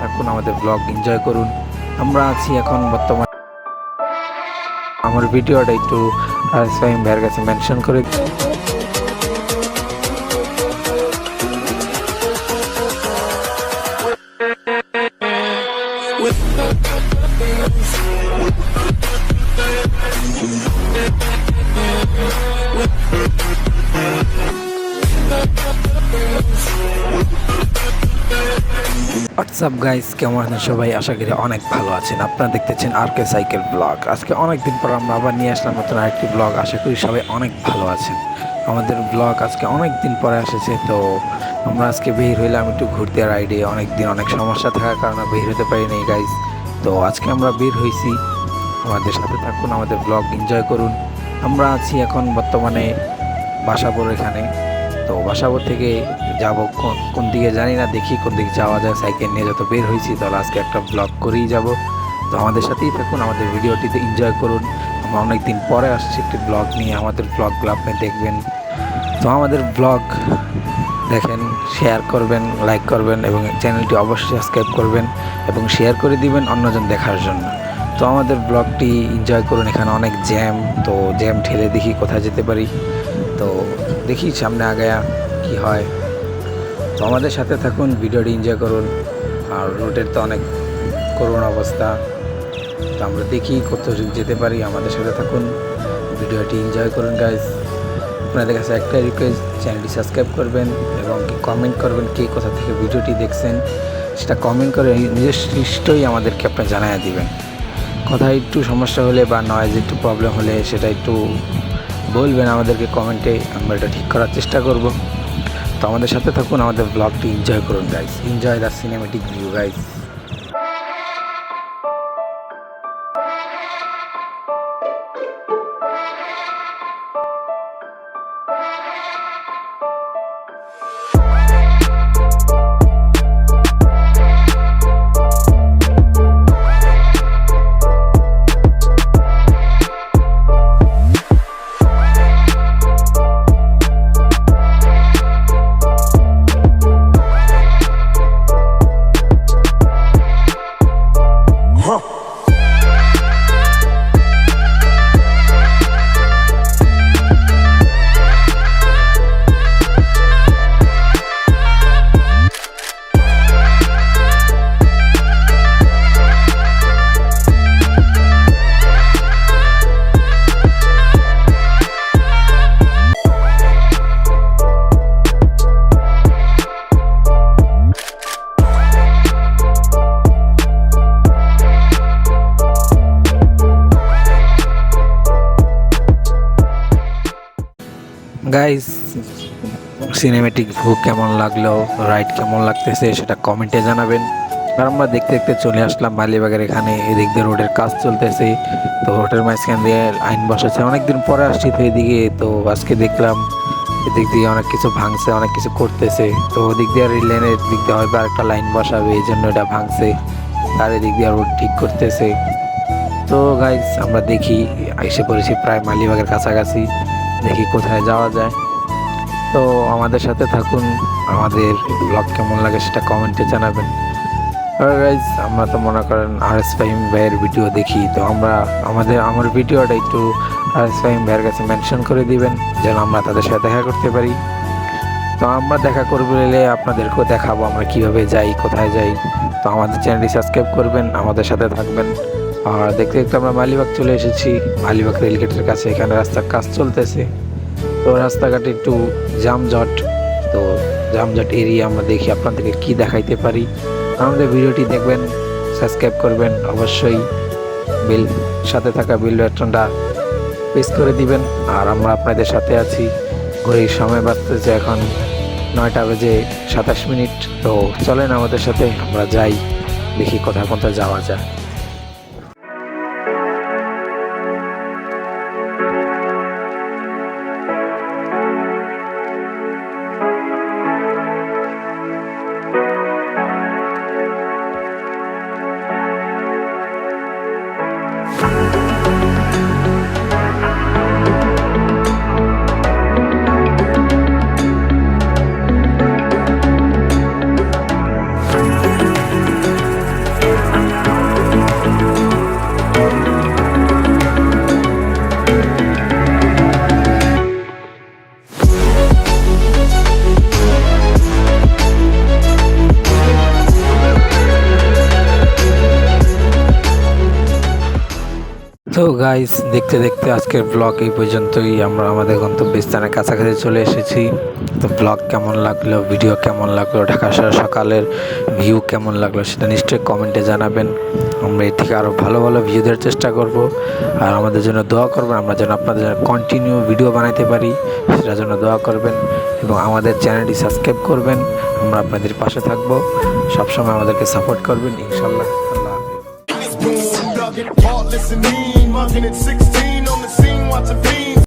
থাকুন, আমাদের blog enjoy করুন। আমরা আছি এখন বর্তমানে আমার ভিডিওটা একটু সাইম ভাইয়ের কাছে মেনশন করে হোয়াটসঅ্যাপ গাইস কেমন আছেন সবাই? আশা করি অনেক ভালো আছেন। আপনারা দেখতেছেন আর কে সাইকেল ব্লগ। আজকে অনেক দিন পর আমরা আবার নিয়ে আসলাম নতুন আরেকটি ব্লগ। আশা করি সবাই অনেক ভালো আছেন। আমাদের ব্লগ আজকে অনেক দিন পরে এসেছে তো আমরা আজকে বের হইলাম একটু ঘুরতে আর রাইডে অনেক দিন অনেক সমস্যা থাকার কারণে বের হতে পারিনি গাইস তো আজকে আমরা বের হয়েছি আমাদের সাথে থাকুন, আমাদের ব্লগ এনজয় করুন। আমরা আছি এখন বর্তমানে বাসাপুর এখানে। তো বাসাপুর থেকে যাব কোন দিকে জানি না, দেখি কোন দিকে যাওয়া যায় সাইকেল নিয়ে যত বের হয়েছি, তাহলে আজকে একটা ব্লগ করেই যাব। তো আমাদের সাথেই থাকুন, আমাদের ভিডিওটিতে এনজয় করুন। আমরা অনেক দিন পরে আসছি একটি ব্লগ নিয়ে, আমাদের ব্লগগুলো আপনি দেখবেন। তো আমাদের ব্লগ দেখেন শেয়ার করবেন লাইক করবেন এবং চ্যানেলটি অবশ্যই সাবস্ক্রাইব করবেন এবং শেয়ার করে দিবেন অন্যজন দেখার জন্য। তো আমাদের ব্লগটি এনজয় করুন, এখানে অনেক জ্যাম তো জ্যাম ঠেলে দেখি কোথায় যেতে পারি। তো দেখি সামনে আগায়া কি হয়। তো আমাদের সাথে থাকুন, ভিডিওটি এনজয় করুন। আর রোডের তো অনেক করুণ অবস্থা। তো আমরা দেখি কত যেতে পারি, আমাদের সাথে থাকুন, ভিডিওটি এনজয় করুন গাইজ আপনাদের কাছে একটাই রিকোয়েস্ট চ্যানেলটি সাবস্ক্রাইব করবেন এবং কমেন্ট করবেন, কে কোথা থেকে ভিডিওটি দেখছেন, সেটা কমেন্ট করে নিজস্ব নিশ্চয়ই আমাদেরকে আপনার জানাইয়া দিবেন। কোথায় একটু সমস্যা হলে বা নয়েজ একটু প্রবলেম হলে সেটা একটু বলবেন আমাদেরকে কমেন্টে, আমরা এটা ঠিক করার চেষ্টা করব। তো আমাদের সাথে থাকুন, আমাদের ব্লগটি এনজয় করুন guys enjoy the cinematic view guys guys cinematic view কেমন লাগল? রাইড কেমন লাগতেছে? সেটা কমেন্টে জানাবেন। আর আমরা দেখতে দেখতে চলে আসলাম মালিবাগের এখানে। এদিক দিয়ে রোডের কাজ চলতেছে। তো রোডের মাঝখান দিয়ে আইন বসাচ্ছে অনেকদিন পরে আসছি তো এদিকে। তো আজকে দেখলাম এদিক দিয়ে অনেক কিছু ভাঙছে, অনেক কিছু করতেছে। তো ওদিক দিয়ে রেল লাইনের দিক দিয়ে হয়তো আরেকটা লাইন বসাবে। এই জন্য এটা ভাঙছে। আর এদিক দিয়ে রোড ঠিক করতেছে। তো গাইজ আমরা দেখি। এসে পড়েছি প্রায় মালিবাগের কাছাকাছি। দেখি কোথায় যাওয়া যায়। তো আমাদের সাথে থাকুন, আমাদের ব্লগ কেমন লাগে সেটা কমেন্টে জানাবেন। আর গাইজ আমরা তো মনে করেন আর এস ফাহিম ভাইয়ের ভিডিও দেখি, তো আমরা আমাদের, আমার ভিডিওটা একটু আর এস ফাহিম ভাইয়ের কাছে মেনশন করে দিবেন, যেন আমরা তাদের সাথে দেখা করতে পারি। তো আমরা দেখা করব এলে আপনাদেরকেও দেখাবো আমরা কীভাবে যাই, কোথায় যাই। তো আমাদের চ্যানেলটি সাবস্ক্রাইব করবেন, আমাদের সাথে থাকবেন। আর দেখতে দেখতে আমরা মালিবাগ চলে এসেছি। মালিবাগ রেলগেটের কাছে, এখানে রাস্তার কাজ চলতেছে। তো রাস্তাঘাটে একটু জামজট। তো জামজট এরিয়া আমরা দেখি, আপনাদেরকে কি দেখাইতে পারি? আমাদের ভিডিওটি দেখবেন, সাবস্ক্রাইব করবেন, অবশ্যই বিল, সাথে থাকা বিল বাটনটা প্রেস করে দিবেন। আর আমরা আপনাদের সাথে আছি। ঘড়ির সময় বাঁচতেছে এখন নয়টা বেজে সাতাশ মিনিট। তো চলেন আমাদের সাথে, আমরা যাই, দেখি কোথায় কোথায় যাওয়া যায়। সো গাইস দেখতে দেখতে আজকের ব্লগ এই পর্যন্তই। আমরা আমাদের গন্তব্যস্থানের কাছাকাছি চলে এসেছি। তো ব্লগ কেমন লাগল ভিডিও কেমন লাগল, ঢাকা শহর সকালের ভিউ কেমন লাগল সেটা নিশ্চয়ই কমেন্টে জানাবেন। আমরা এর থেকে আরও ভালো ভালো ভিউ দেওয়ার চেষ্টা করব। আর আমাদের জন্য দোয়া করবেন, আমরা যেন আপনাদের জন্য কন্টিনিউ ভিডিও বানাতে পারি, সেটার জন্য দোয়া করবেন এবং আমাদের চ্যানেলটি সাবস্ক্রাইব করবেন। আমরা আপনাদের পাশে থাকব। সবসময় আমাদেরকে সাপোর্ট করবেন, ইনশাল্লাহ। আল্লাহ Mugging at 16 on the scene, watching fiends.